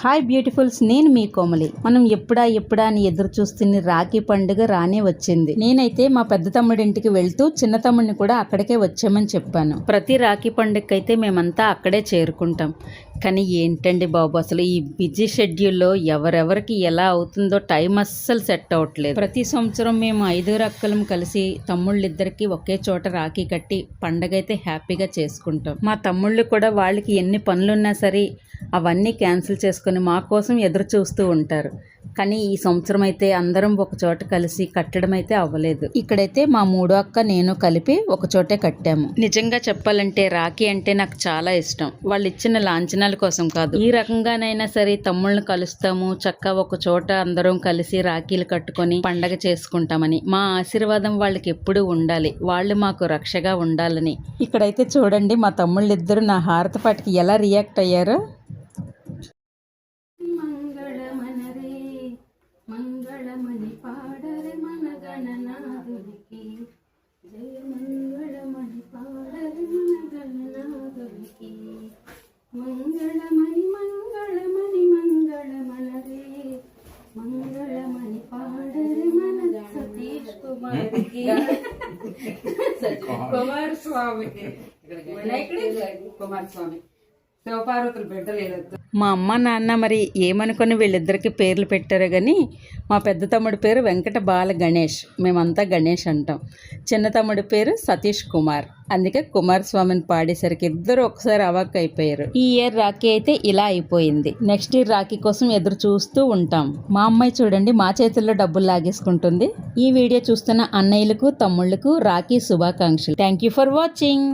Hi beautifuls నేను మీ కోమలి. మనం ఎప్పుడా ఎప్పుడా అని ఎదురు చూస్తున్న రాఖీ పండుగ రానే వచ్చింది. నేనైతే మా పెద్ద తమ్ముడి ఇంటికి వెళ్తూ చిన్న తమ్ముడిని కూడా అక్కడికే వచ్చామని చెప్పాను. ప్రతి రాఖీ పండుగకి అయితే మేమంతా అక్కడే చేరుకుంటాం. కానీ ఏంటండి బాబు అసలు ఈ బిజీ షెడ్యూల్లో ఎవరెవరికి ఎలా అవుతుందో టైం అస్సలు సెట్ అవ్వట్లేదు. ప్రతి సంవత్సరం మేము ఐదుగురు అక్కలం కలిసి తమ్ముళ్ళిద్దరికి ఒకే చోట రాఖీ కట్టి పండగ అయితే హ్యాపీగా చేసుకుంటాం. మా తమ్ముళ్ళు కూడా వాళ్ళకి ఎన్ని పనులున్నా సరే అవన్నీ క్యాన్సిల్ చేసుకొని మా కోసం ఎదురు చూస్తూ ఉంటారు. కానీ ఈ సంవత్సరం అయితే అందరం ఒక చోట కలిసి కట్టడం అయితే అవ్వలేదు. ఇక్కడైతే మా మూడో అక్క నేను కలిపి ఒక చోటే కట్టాము. నిజంగా చెప్పాలంటే రాఖీ అంటే నాకు చాలా ఇష్టం. వాళ్ళు ఇచ్చిన లాంఛనాల కోసం కాదు. ఈ రకంగానైనా సరే తమ్ముళ్ళని కలుస్తాము. చక్క ఒక చోట అందరం కలిసి రాఖీలు కట్టుకొని పండగ చేసుకుంటామని. మా ఆశీర్వాదం వాళ్ళకి ఎప్పుడూ ఉండాలి. వాళ్ళు మాకు రక్షగా ఉండాలని. ఇక్కడైతే చూడండి మా తమ్ముళ్ళిద్దరూ నా హారత పాటికి ఎలా రియాక్ట్ అయ్యారో. ಮಂಗಳ ಮನರೆ ಮಂಗಳ ಮನೆ ಪಾಡರೆ ಮನಗಣನಾದುಲಿಕೆ ಜಯ ಮಂಗಳ ಮನೆ ಪಾಡರೆ ಮನಗಣನಾದುಲಿಕೆ ಮಂಗಳ ಮನಿ ಮಂಗಳ ಮನಿ ಮಂಗಳ ಮನರೆ ಮಂಗಳ ಮನೆ ಪಾಡರೆ ಮನ ಸತೀಶ್ ಕುಮಾರ್ಗೆ. ಕುಮಾರಸ್ವಾಮಿಗೆ ಕುಮಾರಸ್ವಾಮಿ ಶಿವಪಾರ್ವತಿ ಬೆಡ್ಡಲ್ಲಿ ಇರುತ್ತೆ మా అమ్మ నాన్న మరి ఏమనుకొని వీళ్ళిద్దరికి పేర్లు పెట్టారో కానీ మా పెద్ద తమ్ముడి పేరు వెంకట బాల గణేష్. మేమంతా గణేష్ అంటాం. చిన్న తమ్ముడి పేరు సతీష్ కుమార్. అందుకే కుమారస్వామిని పాడేసరికి ఇద్దరు ఒకసారి అవాక్ అయిపోయారు. ఈ ఇయర్ రాఖీ అయితే ఇలా అయిపోయింది. నెక్స్ట్ ఇయర్ రాఖీ కోసం ఎదురు చూస్తూ ఉంటాం. మా అమ్మాయి చూడండి మా చేతుల్లో డబ్బులు లాగేసుకుంటుంది. ఈ వీడియో చూస్తున్న అన్నయ్యలకు తమ్ముళ్ళకు రాఖీ శుభాకాంక్షలు. Thank you for watching